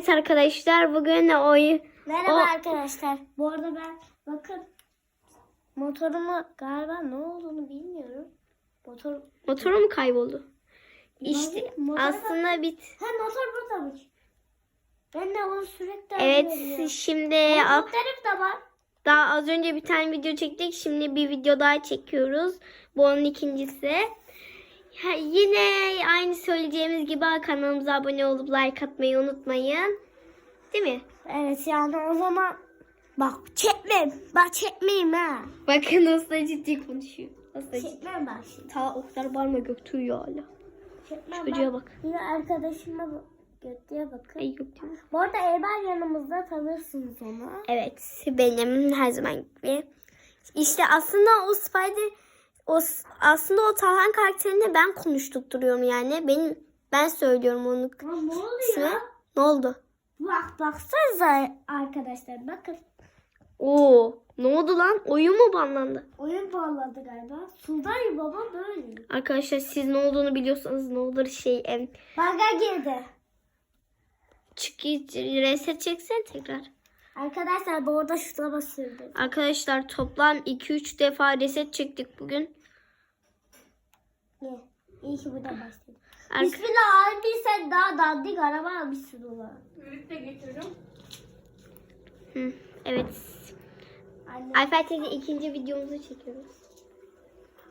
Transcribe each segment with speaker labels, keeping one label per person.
Speaker 1: Evet arkadaşlar bugün oy
Speaker 2: Merhaba
Speaker 1: O-
Speaker 2: arkadaşlar. Bu arada ben bakın motorumu galiba ne olduğunu bilmiyorum. Motor
Speaker 1: motoru mu kayboldu? İşte
Speaker 2: Motoru-
Speaker 1: aslında bit.
Speaker 2: ha motor buradamış. Ben de onu sürekli
Speaker 1: Evet
Speaker 2: arıyorum.
Speaker 1: şimdi a-
Speaker 2: Motorum da var.
Speaker 1: daha az önce bir tane video çektik. Şimdi bir video daha çekiyoruz. Bu onun ikincisi. Ha, yine aynı söyleyeceğimiz gibi kanalımıza abone olup like atmayı unutmayın. Değil mi?
Speaker 2: Evet yani o zaman bak çekmem. Bak çekmeyeyim ha.
Speaker 1: Bakın nasıl ciddi konuşuyor. Nasıl ciddi.
Speaker 2: Çekmem bak şimdi.
Speaker 1: Ta o kadar bağırma Göktuğ ya hala.
Speaker 2: Çekmem
Speaker 1: Çocuğa bak.
Speaker 2: Yine arkadaşıma. Götüye bakın.
Speaker 1: Ay Göktuğ.
Speaker 2: Bu arada Eyber yanımızda tanırsınız onu.
Speaker 1: Evet benim her zaman gibi. İşte aslında o Spider o aslında o Talhan karakterini ben konuşturtuyorum yani. Benim ben söylüyorum onun
Speaker 2: Ya ne oluyor?
Speaker 1: Ne oldu?
Speaker 2: Bak baksanıza arkadaşlar bakın.
Speaker 1: Oo, ne oldu lan? Oyun mu banlandı?
Speaker 2: Oyun bağladı galiba. Sultan baba böyle.
Speaker 1: Arkadaşlar siz ne olduğunu biliyorsanız ne olur şey em,
Speaker 2: Baga girdi.
Speaker 1: çık reset çeksen tekrar.
Speaker 2: Arkadaşlar bu arada şuna basıldı.
Speaker 1: Arkadaşlar toplam 2-3 defa reset çektik bugün.
Speaker 2: Ne? İyi ki burada başladı.
Speaker 1: Arka-
Speaker 2: Bismillah abi sen daha dandik araba almışsın ulan.
Speaker 1: Hı, evet.
Speaker 2: Anne.
Speaker 1: Ayfer teyze ikinci videomuzu çekiyoruz.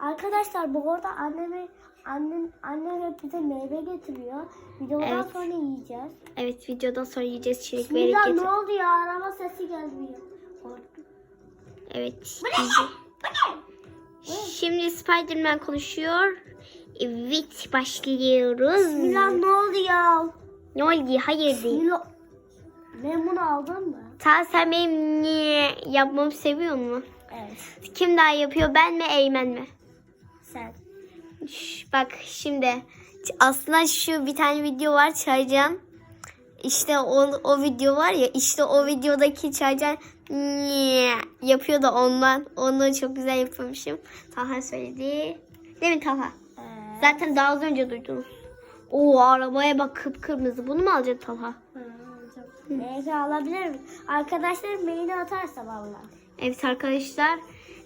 Speaker 2: Arkadaşlar bu arada anneme annem annem hep bize meyve getiriyor. Videodan
Speaker 1: Evet.
Speaker 2: sonra yiyeceğiz.
Speaker 1: Evet videodan sonra yiyeceğiz çilek
Speaker 2: Bismillah
Speaker 1: bereket.
Speaker 2: ne oldu ya araba sesi gelmiyor. Korktum.
Speaker 1: Evet.
Speaker 2: Bu ne? Bu ne?
Speaker 1: Şimdi Spider-Man konuşuyor. Evet başlıyoruz.
Speaker 2: Bismillah ne oldu ya?
Speaker 1: Ne oldu? Hayır değil.
Speaker 2: Bismillah. Ben bunu aldım mı?
Speaker 1: Ta sen benim niye yapmamı seviyor musun?
Speaker 2: Evet.
Speaker 1: Kim daha yapıyor ben mi Eymen mi?
Speaker 2: Sen.
Speaker 1: Şş, bak şimdi aslında şu bir tane video var Çaycan. İşte o, o video var ya işte o videodaki Çaycan yapıyor da ondan. Onu çok güzel yapıyormuşum. Taha söyledi. Değil mi Taha?
Speaker 2: Ee,
Speaker 1: Zaten daha az önce duydunuz. Oo arabaya bak kıpkırmızı. Bunu mu alacaksın Talha?
Speaker 2: Belki alabilir miyim? Arkadaşlar maili atarsa valla.
Speaker 1: Evet arkadaşlar.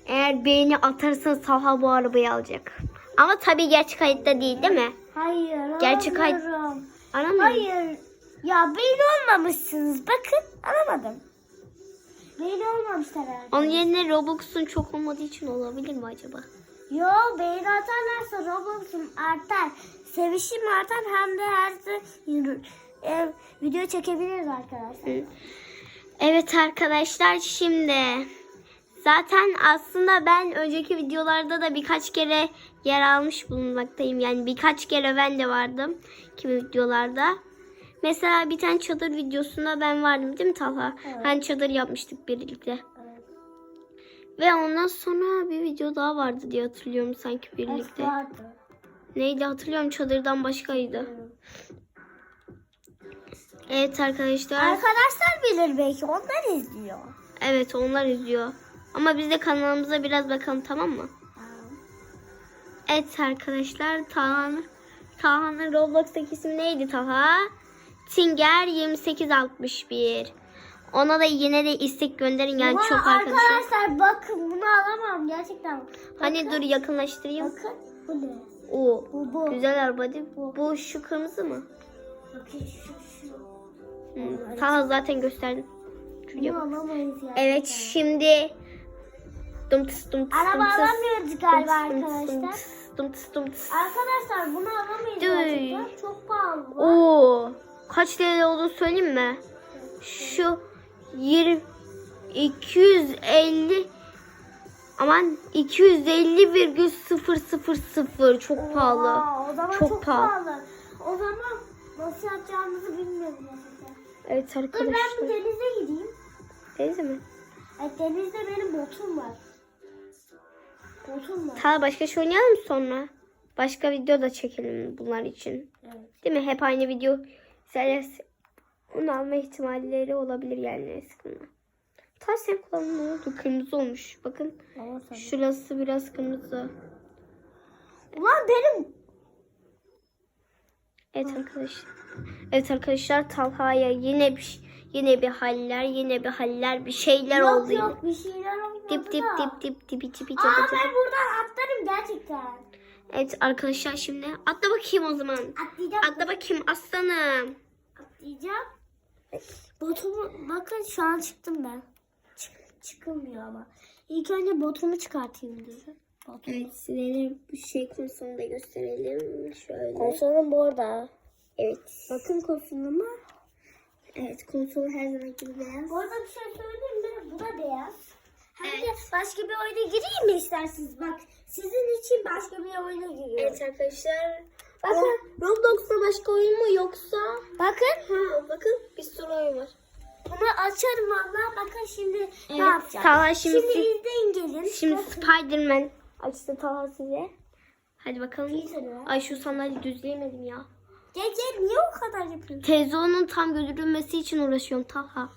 Speaker 1: Eğer beğeni atarsanız Talha bu arabayı alacak. Ama tabii gerçek kayıtta değil değil mi?
Speaker 2: Hayır
Speaker 1: Gerçek hay-
Speaker 2: alamıyorum. Hayır. Ya beni olmamışsınız. Bakın alamadım. Beni olmamışlar herhalde.
Speaker 1: Onun yerine Robux'un çok olmadığı için olabilir mi acaba?
Speaker 2: Yo beni atarlarsa Roblox'um artar. Sevişim artar hem de her türlü e, video çekebiliriz arkadaşlar.
Speaker 1: Hı. Evet arkadaşlar şimdi zaten aslında ben önceki videolarda da birkaç kere yer almış bulunmaktayım. Yani birkaç kere ben de vardım kimi videolarda. Mesela bir tane çadır videosunda ben vardım değil mi Talha?
Speaker 2: Evet.
Speaker 1: Hani çadır yapmıştık birlikte.
Speaker 2: Evet.
Speaker 1: Ve ondan sonra bir video daha vardı diye hatırlıyorum sanki birlikte.
Speaker 2: vardı.
Speaker 1: Neydi hatırlıyorum çadırdan başkaydı. Evet arkadaşlar.
Speaker 2: Arkadaşlar bilir belki onlar izliyor.
Speaker 1: Evet onlar izliyor. Ama biz de kanalımıza biraz bakalım tamam mı? Evet arkadaşlar Taha'nın Taha'nın Roblox'taki ismi neydi Taha? Tinger 2861. Ona da yine de istek gönderin yani
Speaker 2: Ulan
Speaker 1: çok arkadaşlar.
Speaker 2: Arkadaşlar bakın bunu alamam gerçekten.
Speaker 1: Hani
Speaker 2: Bakın,
Speaker 1: dur yakınlaştırayım.
Speaker 2: Bakın bu ne?
Speaker 1: Oo.
Speaker 2: Bu bu.
Speaker 1: Güzel araba değil mi? Bu şu kırmızı mı?
Speaker 2: Bakın şu şu.
Speaker 1: Hı. Taha zaten gösterdim.
Speaker 2: Bunu alamayız yani.
Speaker 1: Evet şimdi dum tıs dum tıs
Speaker 2: Araba
Speaker 1: tıs.
Speaker 2: alamıyoruz galiba arkadaşlar.
Speaker 1: dum tıs, dum tıs.
Speaker 2: Arkadaşlar bunu alamayız gerçekten. Çok pahalı. bu.
Speaker 1: Oo. Kaç TL olduğunu söyleyeyim mi? Şu 20 250 aman 250,000 çok pahalı.
Speaker 2: Oha, o zaman
Speaker 1: Çok
Speaker 2: çok,
Speaker 1: pahalı.
Speaker 2: pahalı. O zaman nasıl yapacağımızı bilmiyorum gerçekten.
Speaker 1: Evet
Speaker 2: Dur ben bir
Speaker 1: arkadaşlar.
Speaker 2: denize gideyim.
Speaker 1: Teyze mi?
Speaker 2: Evet, denizde benim botum var. Botum var.
Speaker 1: Ta başka şey oynayalım sonra? Başka video da çekelim bunlar için.
Speaker 2: Evet.
Speaker 1: Değil mi? Hep aynı video izlerse onu alma ihtimalleri olabilir yani sıkıntı. Ta sen kulağın ne oldu? Kırmızı olmuş. Bakın şurası biraz kırmızı.
Speaker 2: Ulan benim
Speaker 1: Evet arkadaşlar. Evet arkadaşlar Talha'ya yine bir yine bir haller, yine bir haller, bir şeyler
Speaker 2: yok
Speaker 1: oldu. yine.
Speaker 2: yok bir şeyler olmadı
Speaker 1: Dip dip dip dip dip dip dip
Speaker 2: Aa
Speaker 1: dip.
Speaker 2: ben buradan atlarım gerçekten.
Speaker 1: Evet arkadaşlar şimdi atla bakayım o zaman.
Speaker 2: Atlayacağım.
Speaker 1: Atla bakayım aslanım.
Speaker 2: Atlayacağım. Botumu bakın şu an çıktım ben. Çık, çıkılmıyor ama. İlk önce botumu çıkartayım diyorum. Botumu.
Speaker 1: Evet silelim. Bu şey konsolunu da gösterelim. Şöyle.
Speaker 2: Konsolum bu arada.
Speaker 1: Evet.
Speaker 2: Bakın konsoluma.
Speaker 1: Evet konsol her zaman gibi beyaz.
Speaker 2: Bu arada bir şey söyleyeyim mi? Bu da beyaz. Hem de
Speaker 1: Evet.
Speaker 2: başka bir oyuna gireyim mi isterseniz? Bak sizin için başka bir oyuna giriyorum.
Speaker 1: Evet arkadaşlar.
Speaker 2: Bakın.
Speaker 1: Roblox'ta başka oyun mu yoksa?
Speaker 2: Bakın.
Speaker 1: Ha, bakın bir sürü oyun var.
Speaker 2: Bunu açarım valla. Bakın şimdi ne
Speaker 1: Evet,
Speaker 2: yapacağım.
Speaker 1: Talha şimdi
Speaker 2: şimdi
Speaker 1: siz-
Speaker 2: izleyin gelin.
Speaker 1: Şimdi. Spider-Man açtı Talha size. Hadi bakalım.
Speaker 2: Var.
Speaker 1: Ay şu sandalyeyi düzleyemedim ya.
Speaker 2: Gel niye o kadar yapıyorsun?
Speaker 1: Televizyonun tam görünmesi için uğraşıyorum Talha.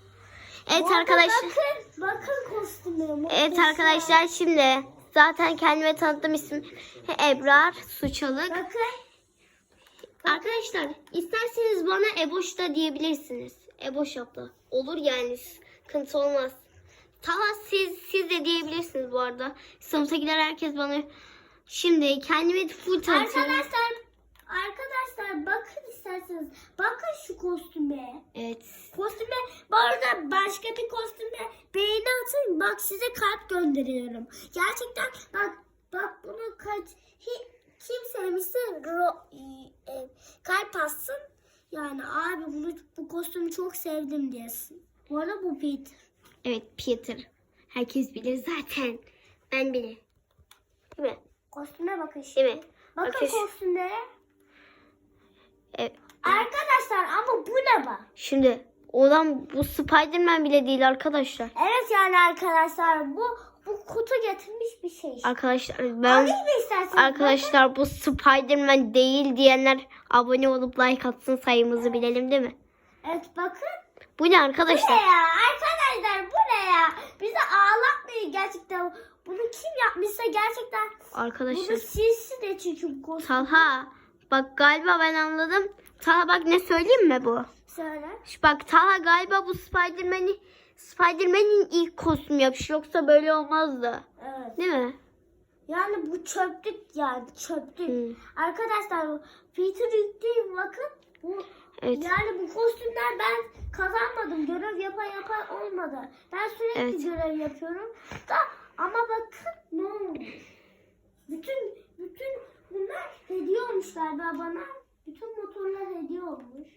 Speaker 1: Evet arkadaşlar.
Speaker 2: Bakın, bakın kostümlerime.
Speaker 1: Evet arkadaşlar şimdi zaten kendime tanıttım isim Ebrar Suçalık.
Speaker 2: Bakın.
Speaker 1: Arkadaşlar isterseniz bana Eboş da diyebilirsiniz. Eboş abla. Olur yani sıkıntı olmaz. Taha siz siz de diyebilirsiniz bu arada. Sınıftakiler herkes bana şimdi kendimi full tanıtayım.
Speaker 2: Arkadaşlar arkadaşlar bakın isterseniz. Bakın şu kostüme.
Speaker 1: Evet.
Speaker 2: Kostüme bu arada başka bir kostüme beğeni atın. Bak size kalp gönderiyorum. Gerçekten bak bak bunu kaç hi- kim sevmişse ro, e, kalp atsın. Yani abi bunu bu kostümü çok sevdim diyesin. Bu arada bu Peter.
Speaker 1: Evet Peter. Herkes bilir zaten. Ben bile. Değil mi?
Speaker 2: Kostüme bakın şimdi.
Speaker 1: Değil mi?
Speaker 2: Bakın
Speaker 1: Arkadaş-
Speaker 2: kostümlere.
Speaker 1: Evet.
Speaker 2: Arkadaşlar ama bu ne bak?
Speaker 1: Şimdi olan bu Spider-Man bile değil arkadaşlar.
Speaker 2: Evet yani arkadaşlar bu bu kutu getirmiş bir şey.
Speaker 1: Arkadaşlar ben? Arkadaşlar bu Spider-Man değil diyenler abone olup like atsın sayımızı bilelim değil mi?
Speaker 2: Bakın. Evet bakın.
Speaker 1: Bu ne
Speaker 2: Bu ne
Speaker 1: arkadaşlar?
Speaker 2: ya? Arkadaşlar bu ne ya? Bizi ağlatmayın gerçekten. Bunu kim yapmışsa gerçekten bunu
Speaker 1: Arkadaşlar
Speaker 2: silsin de çünkü.
Speaker 1: Talha bak galiba ben anladım. Talha bak ne söyleyeyim mi bu?
Speaker 2: Söyle.
Speaker 1: Şu Bak Talha galiba bu Spider-Man'i Spider-Man'in ilk kostüm yapmış yoksa böyle olmazdı.
Speaker 2: Evet.
Speaker 1: Değil mi?
Speaker 2: Yani bu çöplük yani çöplük.
Speaker 1: Hmm.
Speaker 2: Arkadaşlar Peter yükleyeyim bakın. Bu
Speaker 1: Evet.
Speaker 2: Yani bu kostümler ben kazanmadım. Görev yapa yapa olmadı. Ben sürekli
Speaker 1: Evet.
Speaker 2: görev yapıyorum. Da ama bakın ne olmuş. Bütün bütün bunlar hediye olmuş galiba bana. Bütün motorlar hediye olmuş.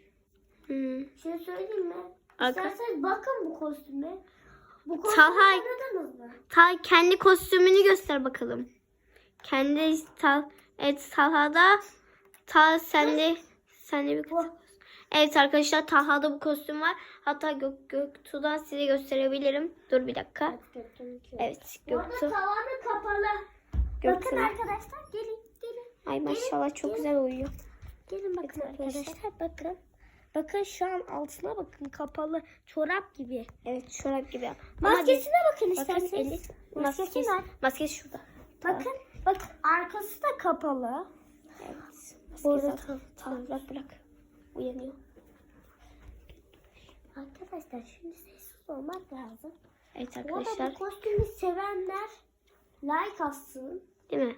Speaker 1: Hmm.
Speaker 2: Bir şey söyleyeyim mi?
Speaker 1: Arka-
Speaker 2: İsterseniz bakın bu kostüme. Bu kostümü mı?
Speaker 1: Ta kendi kostümünü göster bakalım. Kendi tal evet Talha'da ta sende sende bir
Speaker 2: Bu.
Speaker 1: Evet arkadaşlar Talha'da bu kostüm var. Hatta Gök Göktuğ'dan size gösterebilirim. Dur bir dakika. Evet
Speaker 2: Bu arada tavanı kapalı.
Speaker 1: Göktuğ.
Speaker 2: Bakın arkadaşlar gelin.
Speaker 1: Ay maşallah çok güzel uyuyor.
Speaker 2: Gelin bakın
Speaker 1: Bakın
Speaker 2: arkadaşlar bakın. Bakın şu an altına bakın kapalı çorap gibi.
Speaker 1: Evet çorap gibi. Ama
Speaker 2: Maskesine bakın
Speaker 1: biz- bakın
Speaker 2: isterseniz.
Speaker 1: eli
Speaker 2: Maskesi
Speaker 1: maskesi,
Speaker 2: var.
Speaker 1: maskesi şurada.
Speaker 2: Bakın bakın arkası da kapalı.
Speaker 1: Evet.
Speaker 2: Burada
Speaker 1: Maskesi
Speaker 2: tam-
Speaker 1: tamam bırak bırak. Uyanıyor.
Speaker 2: Arkadaşlar şimdi sessiz olmak lazım.
Speaker 1: Evet
Speaker 2: Bu arada
Speaker 1: arkadaşlar.
Speaker 2: bu kostümü sevenler like atsın.
Speaker 1: Değil mi?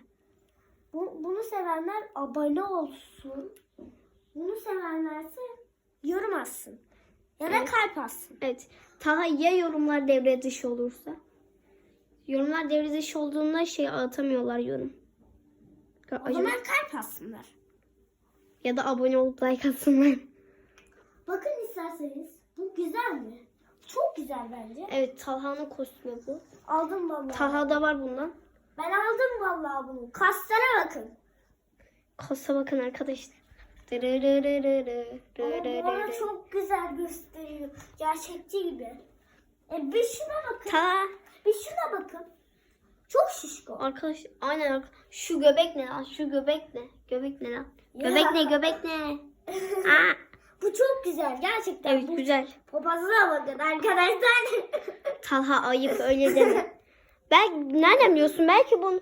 Speaker 2: Bu, bunu sevenler abone olsun. Bunu sevenlerse yorum atsın. Ya da
Speaker 1: Evet.
Speaker 2: kalp atsın.
Speaker 1: Evet. Taha ya yorumlar devre dışı olursa? Yorumlar devre dışı olduğunda şey atamıyorlar yorum.
Speaker 2: O
Speaker 1: Acaba-
Speaker 2: zaman kalp atsınlar.
Speaker 1: Ya da abone olup like atsınlar.
Speaker 2: Bakın isterseniz. Bu güzel mi? Çok güzel bence.
Speaker 1: Evet Talha'nın kostümü bu.
Speaker 2: Aldım vallahi.
Speaker 1: Talha'da var bundan.
Speaker 2: Ben aldım vallahi bunu. Kaslara bakın.
Speaker 1: Kasa bakın arkadaşlar.
Speaker 2: Ama çok güzel gösteriyor. Gerçekçi gibi. E bir şuna bakın.
Speaker 1: Ta
Speaker 2: Bir şuna bakın. Çok şişko.
Speaker 1: arkadaş aynen arka- şu göbek ne lan? Şu göbek ne? Göbek ne lan? Göbek ne? Göbek ne? Aa,
Speaker 2: Bu çok güzel gerçekten.
Speaker 1: evet
Speaker 2: Bu
Speaker 1: güzel.
Speaker 2: Popazına bakın arkadaşlar.
Speaker 1: Talha ayıp öyle deme. Belki nereden biliyorsun? Belki bunu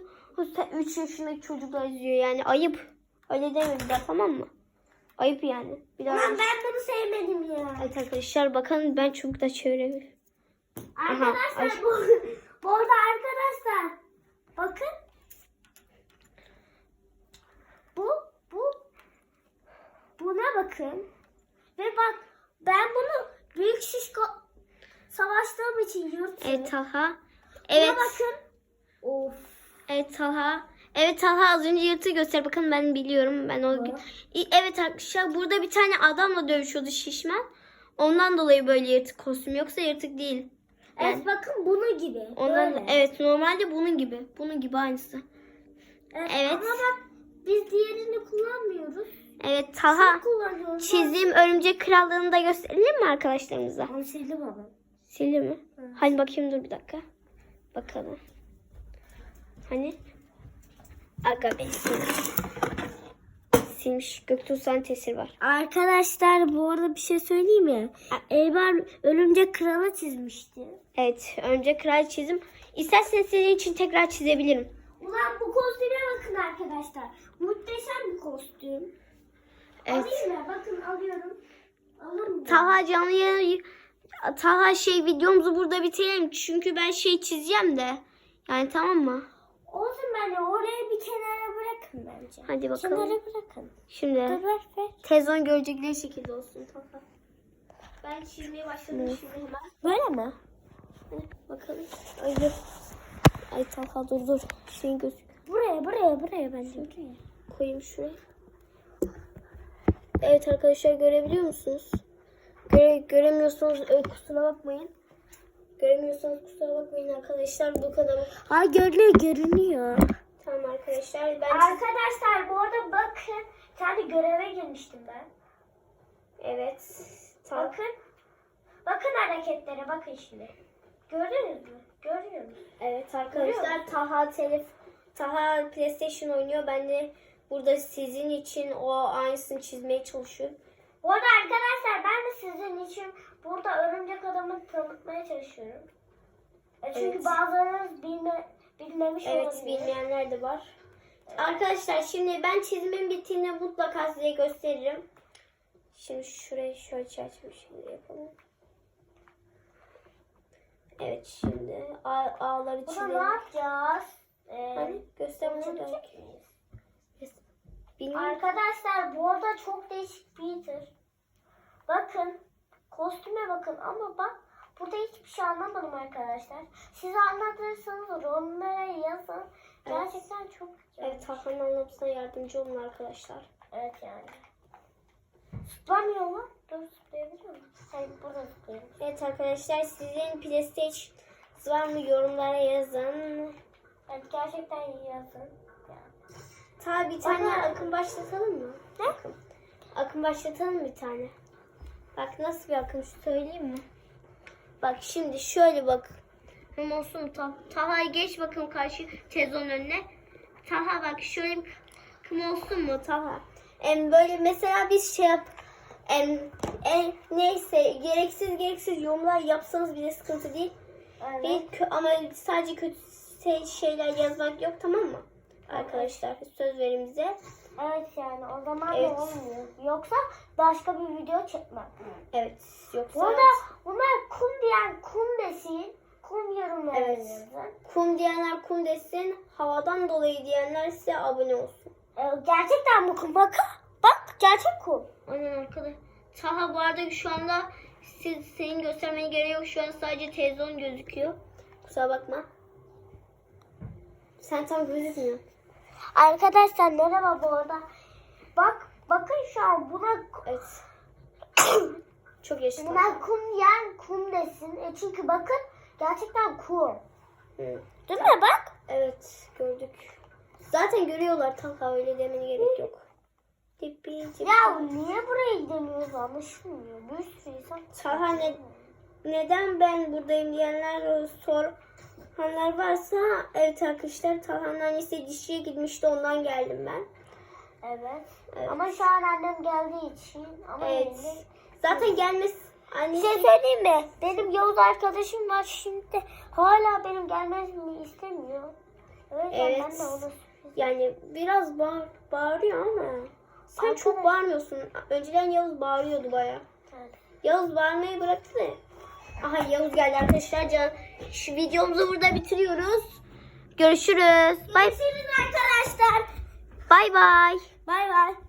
Speaker 1: 3 yaşındaki çocuklar izliyor yani ayıp. Öyle deme bir daha tamam mı? Ayıp yani. Bir daha.
Speaker 2: Ulan ben bunu sevmedim ya.
Speaker 1: Evet arkadaşlar bakın ben çok da çeviremiyorum.
Speaker 2: Arkadaşlar
Speaker 1: ay.
Speaker 2: bu, bu arada arkadaşlar bakın. Bu bu buna bakın. Ve bak ben bunu büyük şişko savaştığım için yırtıyorum.
Speaker 1: Evet Talha.
Speaker 2: Buna
Speaker 1: Evet.
Speaker 2: bakın. Of.
Speaker 1: Evet Talha. Evet Talha az önce yırtığı göster. Bakın ben biliyorum. Ben o gün. Evet arkadaşlar burada bir tane adamla dövüşüyordu şişman. Ondan dolayı böyle yırtık kostüm. Yoksa yırtık değil. Yani
Speaker 2: Evet bakın bunu gibi.
Speaker 1: ondan
Speaker 2: Böyle.
Speaker 1: evet normalde bunun gibi. Bunun gibi aynısı.
Speaker 2: Evet.
Speaker 1: evet.
Speaker 2: Ama bak biz diğerini kullanmıyoruz.
Speaker 1: Evet Talha. Çizdiğim örümcek krallığını da gösterelim mi arkadaşlarımıza?
Speaker 2: Onu sildim ama.
Speaker 1: Sildi mi?
Speaker 2: Evet.
Speaker 1: Hani bakayım dur bir dakika. Bakalım. Hani? Aga be silmiş. Göktuğ tesir var.
Speaker 2: Arkadaşlar bu arada bir şey söyleyeyim mi? Eymen örümcek kralı çizmişti.
Speaker 1: Evet. Önce kral çizim. İsterseniz sizin için tekrar çizebilirim.
Speaker 2: Ulan bu kostüme bakın arkadaşlar. Muhteşem bir kostüm.
Speaker 1: Evet.
Speaker 2: Alayım mı? Bakın alıyorum. Alır mı?
Speaker 1: Talha canlı yayın... Talha şey videomuzu burada bitirelim. Çünkü ben şey çizeceğim de. Yani tamam mı?
Speaker 2: Olsun bence oraya bir kenara bırakın bence.
Speaker 1: Hadi bakalım.
Speaker 2: Kenara bırakın.
Speaker 1: Şimdi
Speaker 2: Dur ver ver.
Speaker 1: tezon görecekleri şekilde olsun Talha. Ben çizmeye başladım şimdi hemen.
Speaker 2: Böyle mi?
Speaker 1: Hadi bakalım. Ay dur. Ay Talha dur dur. Şey göz
Speaker 2: Buraya buraya buraya bence buraya.
Speaker 1: koyayım şuraya. Evet arkadaşlar görebiliyor musunuz? Göre, göremiyorsanız ö, kusura bakmayın. Göremiyorsanız kusura bakmayın arkadaşlar. Bu kadar.
Speaker 2: Ha görünüyor görünüyor.
Speaker 1: Tamam arkadaşlar. Ben
Speaker 2: Arkadaşlar bu arada bakın. Kendi göreve girmiştim ben.
Speaker 1: Evet. Tamam.
Speaker 2: Bakın. Bakın hareketlere bakın şimdi. Gördünüz mü? Görüyor musunuz?
Speaker 1: Evet arkadaşlar Taha telef Taha PlayStation oynuyor. Ben de burada sizin için o aynısını çizmeye çalışıyorum.
Speaker 2: Bu arada arkadaşlar ben de sizin için burada örümcek adamı tanıtmaya çalışıyorum. E çünkü
Speaker 1: Evet.
Speaker 2: bazılarınız bilme, bilmemiş
Speaker 1: Evet
Speaker 2: olabilir.
Speaker 1: bilmeyenler de var. Arkadaşlar şimdi ben çizimin bittiğini mutlaka size gösteririm. Şimdi şurayı şöyle çerçeve şimdi yapalım. Evet şimdi ağ, ağları çizelim.
Speaker 2: ne yapacağız? Ee,
Speaker 1: Hani göstermeye
Speaker 2: miyiz?
Speaker 1: Bilmiyorum.
Speaker 2: Arkadaşlar bu arada çok değişik Peter. Bakın kostüme bakın ama bak burada hiçbir şey anlamadım arkadaşlar. Siz anladıysanız yorumlara yazın. Gerçekten çok güzel.
Speaker 1: Evet Taha'nın anlamasına yardımcı olun arkadaşlar.
Speaker 2: Evet yani. Zıplamıyor mu? Dur zıplayabiliyor muyum? Hayır burada zıplıyorum.
Speaker 1: Evet arkadaşlar sizin PlayStation var mı yorumlara yazın.
Speaker 2: Evet gerçekten yazın. Yani.
Speaker 1: Ta bir tane
Speaker 2: Bana-
Speaker 1: akım başlatalım mı?
Speaker 2: Ne?
Speaker 1: Akım. Akım başlatalım bir tane. Bak nasıl bir akım söyleyeyim mi? Bak şimdi şöyle bak. Mu? Ta Taha geç bakın karşı tezon önüne. Taha bak şöyle bir akım olsun mu Taha? Em böyle mesela biz şey yap em, em, neyse gereksiz gereksiz yorumlar yapsanız bile sıkıntı değil.
Speaker 2: Evet.
Speaker 1: Bir ama sadece kötü şey- şeyler yazmak yok tamam mı? Arkadaşlar söz verin bize.
Speaker 2: Evet yani o zaman
Speaker 1: Evet.
Speaker 2: da olmuyor. Yoksa başka bir video çekmem.
Speaker 1: Evet yoksa
Speaker 2: Burada bunlar kum diyen kum desin. Kum yorumları
Speaker 1: Evet. kum diyenler kum desin, havadan dolayı diyenler ise abone olsun.
Speaker 2: Ee, gerçekten bu kum. Bakın. Bak gerçek kum.
Speaker 1: Aynen arkadaş. Taha bu arada şu anda siz, senin göstermeye gerek yok. Şu an sadece televizyon gözüküyor. Kusura bakma. Sen tam gözükmüyor.
Speaker 2: Arkadaşlar merhaba bu arada. Bak bakın şu an buna
Speaker 1: Evet. Çok yaşlı.
Speaker 2: buna kum diyen kum desin. E çünkü bakın gerçekten kum.
Speaker 1: Hı.
Speaker 2: Değil mi bak?
Speaker 1: Evet gördük. Zaten görüyorlar Talha öyle demene gerek yok. Tipi, tipi.
Speaker 2: Ya niye buraya gidemiyoruz anlaşılmıyor. Bir sürü insan.
Speaker 1: Talha ne, neden ben buradayım diyenler soranlar varsa evet arkadaşlar Talha'nın annesi dişçiye gitmişti ondan geldim ben.
Speaker 2: Evet.
Speaker 1: Evet.
Speaker 2: Ama şu an annem geldiği için. Ama
Speaker 1: Evet.
Speaker 2: yine-
Speaker 1: Zaten gelmesi
Speaker 2: Bir
Speaker 1: annesi
Speaker 2: şey söyleyeyim mi? Benim Yavuz arkadaşım var şimdi. Hala benim gelmemi istemiyor. Evet.
Speaker 1: Evet.
Speaker 2: Ben de
Speaker 1: yani biraz bağır, bağırıyor ama Sen çok bağırmıyorsun. Önceden Yavuz bağırıyordu baya. Yavuz bağırmayı bıraktı da. Aha Yavuz geldi arkadaşlar. Can, şu videomuzu burada bitiriyoruz. Görüşürüz. Bay
Speaker 2: Görüşürüz arkadaşlar.
Speaker 1: bay. bay.
Speaker 2: Bay bay.